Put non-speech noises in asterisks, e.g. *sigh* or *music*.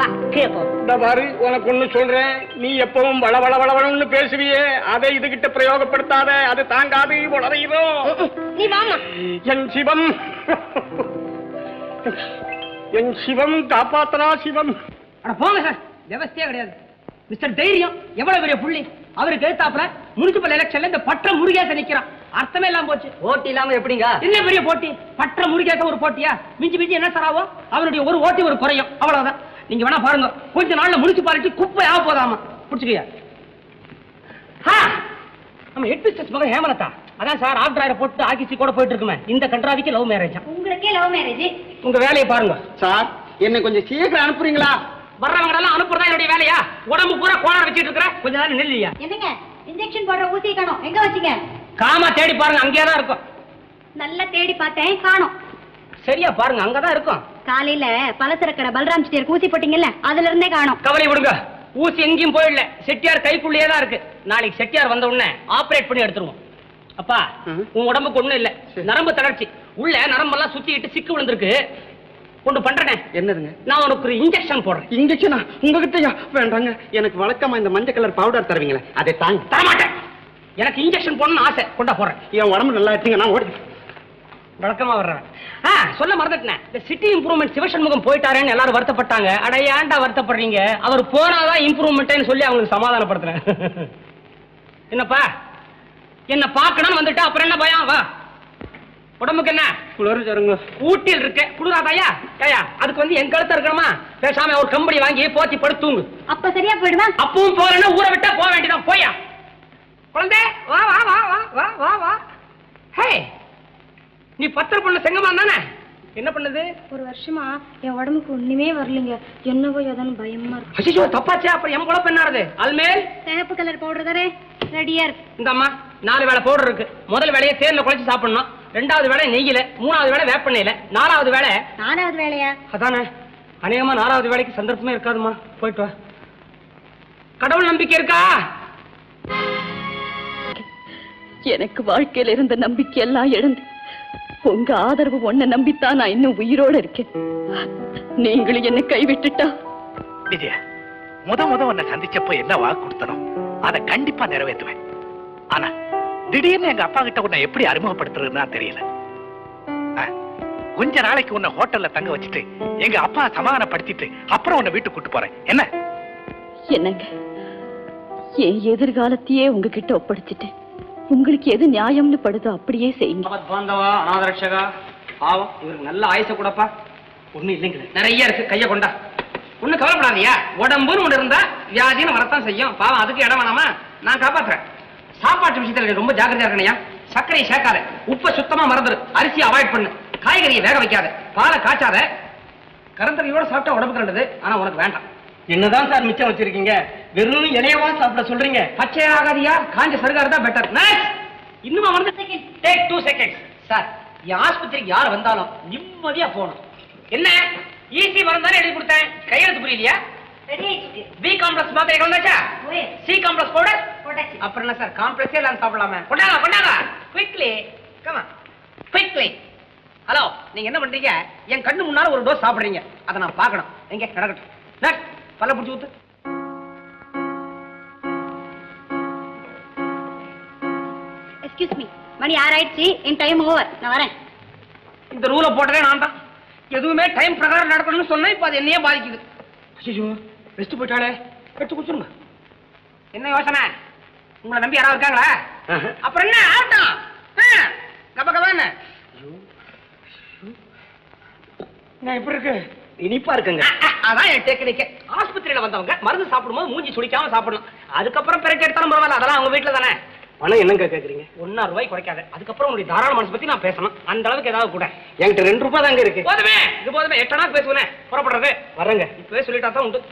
இந்த பாரு உனக்கு ஒண்ணு சொல்றேன். நீ எப்பவும் வள வள வளவளன்னு பேசுவியே. அதை இதுகிட்ட பிரயோகப்படுத்தாத அது தாங்காது உளறையிடும் நீ வாமா என் சிவம். என் சிவம் காப்பாத்தனா சிவம். அட போங்க சார். விவசாயே கிடையாது. மிஸ்டர் தைரியம் எவ்வளவு பெரிய புள்ளி. அவருக்கு எழுத்தாப்புல முனிசிபல் எலெக்ஷன்ல இந்த பற்ற முருகேச நிக்கிறான். அர்த்தமே இல்லாம போச்சு. ஓட்டு இல்லாம எப்படிங்க? என்ன பெரிய போட்டி? பற்ற முருகேச ஒரு போட்டியா? மிஞ்சி மிஞ்சி என்ன சார் ஆகும்? அவனுடைய ஒரு ஓட்டி ஒரு குறையும். அவ்வளவுதான். நீங்க வேணா பாருங்க. கொஞ்ச நாள்ல முனிசிபாலிட்டி குப்பை ஆக போதாமா. புடிச்சுக்கியா? நம்ம ஹெட் பிஸ்டஸ் மகன் ஹேமலதா. அதான் சார் ஆஃப்டர் ஆயிரம் போட்டு ஆக்கிசி கூட போயிட்டு இருக்குமே. இந்த கன்றாவிக்கு லவ் மேரேஜ் உங்களுக்கே லவ் மேரேஜ் உங்க வேலையை பாருங்க. சார் என்னை கொஞ்சம் சீக்கிரம் அனுப்புறீங்களா? வர்றவங்க எல்லாம் அனுப்புறதா என்னுடைய வேலையா? உடம்பு பூரா கோணம் வச்சிட்டு இருக்கிற? கொஞ்ச நேரம் நில்லையா என்னங்க? இன்ஜெக்ஷன் போடுற ஊசி காணோம். எங்க வச்சீங்க? காமா தேடி பாருங்க அங்கேயே தான் இருக்கும். நல்லா தேடி பார்த்தேன் காணோம். சரியா பாருங்க அங்கதான் இருக்கும். காலையில பலசரக்கடை பலராம் செட்டியார் ஊசி போட்டீங்கல்ல அதுல இருந்தே காணோம். கவலை விடுங்க. ஊசி எங்கேயும் போயிடல. செட்டியார் கைக்குள்ளேயே தான் இருக்கு. நாளைக்கு செட்டியார் வந்த உடனே ஆபரேட் பண்ணி எடுத்துருவோம். அப்பா உன் உடம்புக்கு ஒண்ணும் இல்ல. நரம்பு தளர்ச்சி. உள்ள நரம்பெல்லாம் சுத்திக்கிட்டு சிக்கு விழுந்திருக்கு. ஒண்ணு பண்றேனே. என்னதுங்க? நான் உனக்கு ஒரு இன்ஜெக்ஷன் போடுறேன். இன்ஜெக்ஷனா உங்ககிட்டயா? வேண்டாங்க. எனக்கு வழக்கமா இந்த மஞ்சள் கலர் பவுடர் தருவீங்களே அதை தாங்க. தரமாட்டேன். எனக்கு இன்ஜெக்ஷன் போடணும்னு ஆசை. கொண்டா போடுறேன். என் உடம்பு நல்லா எடுத்தீங்க நான் ஓடி வழக்கமா வர்றேன் ஆ சொல்ல மறந்துட்டேன். இந்த சிட்டி இம்ப்ரூவ்மெண்ட் சிவசண்முகம் போயிட்டாரேன்னு எல்லாரும் வருத்தப்பட்டாங்க. அட ஏன்டா வருத்தப்படுறீங்க? அவர் போனாதான் இம்ப்ரூவ்மெண்ட்னு சொல்லி அவங்களுக்கு சமாதானப்படுத்துறேன். *laughs* என்னப்பா? என்ன பார்க்கணும்னு வந்துட்டா அப்புறம் என்ன பயம்? வா. உடம்புக்கு என்ன? குளிர் தருங்க ஊட்டியில் இருக்கு. குளிராதாயா ஏயா அதுக்கு வந்து என் கழுத்த இருக்கணுமா? பேசாம ஒரு கம்பெனி வாங்கி போத்தி படுத்து தூங்கு. அப்ப சரியா போயிடுமா? அப்பவும் போறேன்னா ஊரை விட்டா போக வேண்டியதான் போயா குழந்தை வா வா வா வா ஹே நீ பத்திர பொண்ணு செங்கமா தானே? என்ன பண்ணுது? ஒரு வருஷமா என் உடம்புக்கு ஒண்ணுமே வரலைங்க. என்னவோ ஏதானு பயமா இருக்கு. அசிஷோ தப்பாச்சே. அப்புறம் என் குழப்பம் என்னாருது அல்மேல்? சிகப்பு கலர் பவுடர் தானே? ரெடியா இருக்கு. இந்த அம்மா நாலு வேளை பவுடர் இருக்கு. முதல் வேலையை தேன்ல குழைச்சு சாப்பிடணும். ரெண்டாவது வேலை நெய்யில மூணாவது வேலை வேப்பெண்ணெயில நாலாவது வேலை நாலாவது வேலையா அதானே. அநேகமா நாலாவது வேலைக்கு சந்தர்ப்பமே இருக்காதுமா போயிட்டு வா. கடவுள் நம்பிக்கை இருக்கா? எனக்கு வாழ்க்கையில இருந்த நம்பிக்கை எல்லாம் இழந்து உங்க ஆதரவு ஒன்ன நம்பித்தான் நான் இன்னும் உயிரோட இருக்கேன். நீங்களும் என்ன கைவிட்டுட்டா? விஜயா முத முத உன்னை சந்திச்சப்போ என்ன வாக்கு கொடுத்தனோ அதை கண்டிப்பா நிறைவேற்றுவேன். ஆனா திடீர்னு எங்க அப்பா கிட்ட உன்னை எப்படி அறிமுகப்படுத்துறதுன்னா தெரியல. கொஞ்ச நாளைக்கு உன்னை ஹோட்டல்ல தங்க வச்சுட்டு எங்க அப்பா சமாதானப்படுத்திட்டு அப்புறம் உன்னை வீட்டுக்கு கூட்டு போறேன். என்ன? என்னங்க? என் எதிர்காலத்தையே உங்ககிட்ட ஒப்படைச்சிட்டேன். உங்களுக்கு எது நியாயம்னு படுதோ அப்படியே செய்யுங்க. பாந்தவா அநாதரட்சகா? பாவம் இவருக்கு நல்ல ஆயுச கூடப்பா. ஒண்ணு இல்லைங்களே. நிறைய இருக்கு கைய கொண்டா. ஒண்ணு கவலைப்படாதியா உடம்புன்னு ஒண்ணு இருந்தா வியாதின்னு வரத்தான் செய்யும். பாவம் அதுக்கு இடம் வேணாமா? நான் காப்பாத்துறேன். சாப்பாட்டு விஷயத்துல ரொம்ப ஜாக்கிரதையா இருக்கணையா சர்க்கரையை சேர்க்காத. உப்பை சுத்தமா மறந்துரு. அரிசி அவாய்ட் பண்ணு. காய்கறியை வேக வைக்காத. பாலை காய்ச்சாத. கரந்தரையோட சாப்பிட்டா உடம்புக்கு ரெண்டது ஆனா உனக்கு வேண்டாம். என்னதான் சார் மிச்சம் வச்சிருக்கீங்க? வெறும் இலையவா சாப்பிட சொல்றீங்க? பச்சையாகாதியா? காஞ்ச சருகாரு தான் பெட்டர் இன்னுமா வந்து டேக் டூ செகண்ட்ஸ் சார் ஆஸ்பத்திரிக்கு யார் வந்தாலும் நிம்மதியா போகணும். என்ன? ஈஸி மருந்து தானே எழுதி கொடுத்தேன். கையெழுத்து புரியலையா? பி காம்ப்ளெக்ஸ் மாத்திரை வந்தாச்சா சி காம்ப்ளெக்ஸ் பவுடர் போட்டாச்சு. அப்புறம் என்ன சார் காம்ப்ளெக்ஸே எல்லாம் சாப்பிடலாமே. கொண்டாங்க கொண்டாங்க குவிக்லி கமா குவிக்லி ஹலோ நீங்க என்ன பண்றீங்க? என் கண்ணு முன்னால ஒரு டோஸ் சாப்பிடுறீங்க. அதை நான் பார்க்கணும். எங்க? நடக்கட்டும். நட், பல்ல பிடிச்சி ஊத்து. எக்ஸ்கியூஸ் மீ மணி ஆறு ஆயிடுச்சு என் டைம் ஓவர் நான் வரேன். இந்த ரூலை போட்டதே நான் தான் எதுவுமே டைம் பிரகாரம் நடக்கணும்னு சொன்னா இப்போ அது என்னையே பாதிக்குது. ஐயோ வெஸ்ட் போயிட்டாளே. எடுத்து குடிச்சிருங்க. என்ன யோசனை? உங்களை நம்பி யாராவது இருக்காங்களா? அப்புறம் என்ன? ஆகட்டும் ஆ, கப கபான்னு. நான் எப்படி இருக்கு? இனிப்பா இருக்குங்க. அதான் என் டெக்னிக் ஆஸ்பத்திரியில வந்தவங்க மருந்து சாப்பிடும்போது மூஞ்சி சுடிக்காம சாப்பிடணும். அதுக்கப்புறம் பிறகு எடுத்தாலும் பரவாயில்ல. அதெல்லாம் அவங்க வீட்டுல தானே. பணம் என்னங்க கேக்குறீங்க? ஒன்னா ரூபாய் குறைக்காத. அதுக்கப்புறம் உங்களுடைய தாராள மனசு பத்தி நான் பேசணும். அந்த அளவுக்கு ஏதாவது கூட. என்கிட்ட ரெண்டு ரூபாய் தாங்க இருக்கு. போதுமே இது போதுமே. எட்டனா பேசுவேனே. புறப்படுறது. வரேங்க. இப்பவே சொல்லிட்டா தான் உண்டு.